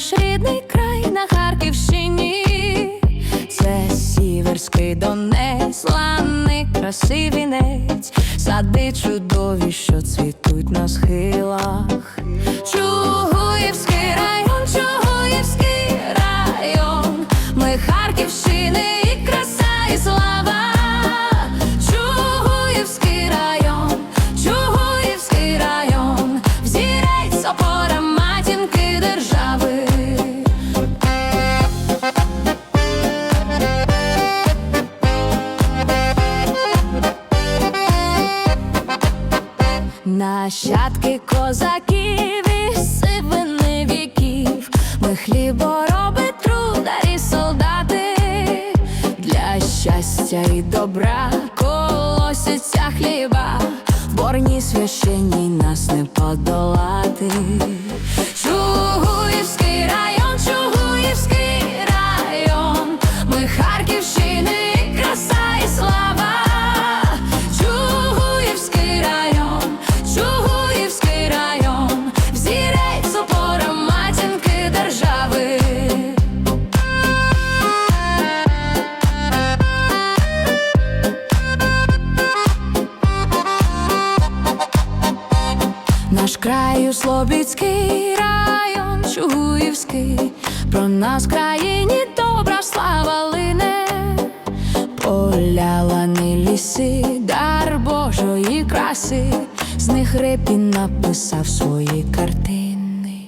наш рідний край на Харківщині. Це сіверський Донець, ланний красивий вінець, сади чудові, що цвітуть на схилах. Чугуївський район, Нащадки козаків і сивини віків, ми хлібороби, трударі, солдати, для щастя і добра колосяться хліба, борні священній нас не подолати. Наш край Слобідський район, Чугуївський, про нас в країні добра слава лине, поля лани ліси, дар Божої краси, з них Репін написав свої картини.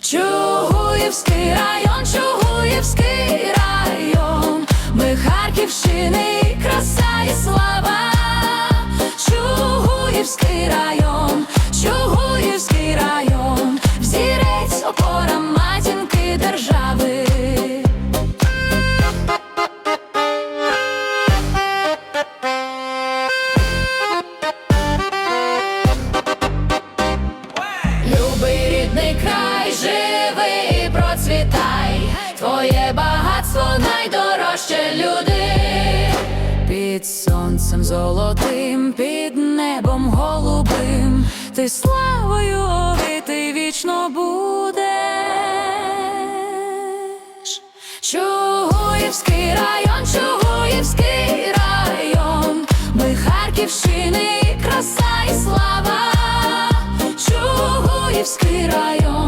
Чугуївський район, Чугуївський район, ми Харківщини, краса і слава. Чугуївський район, держави. Любий рідний край, живи процвітай, твоє багатство найдорожче люди. Під сонцем золотим, під небом голубим, ти славою овитий вічно будеш. Чугуївський район, Чугуївський район, ми Харківщини, краса і слава. Чугуївський район.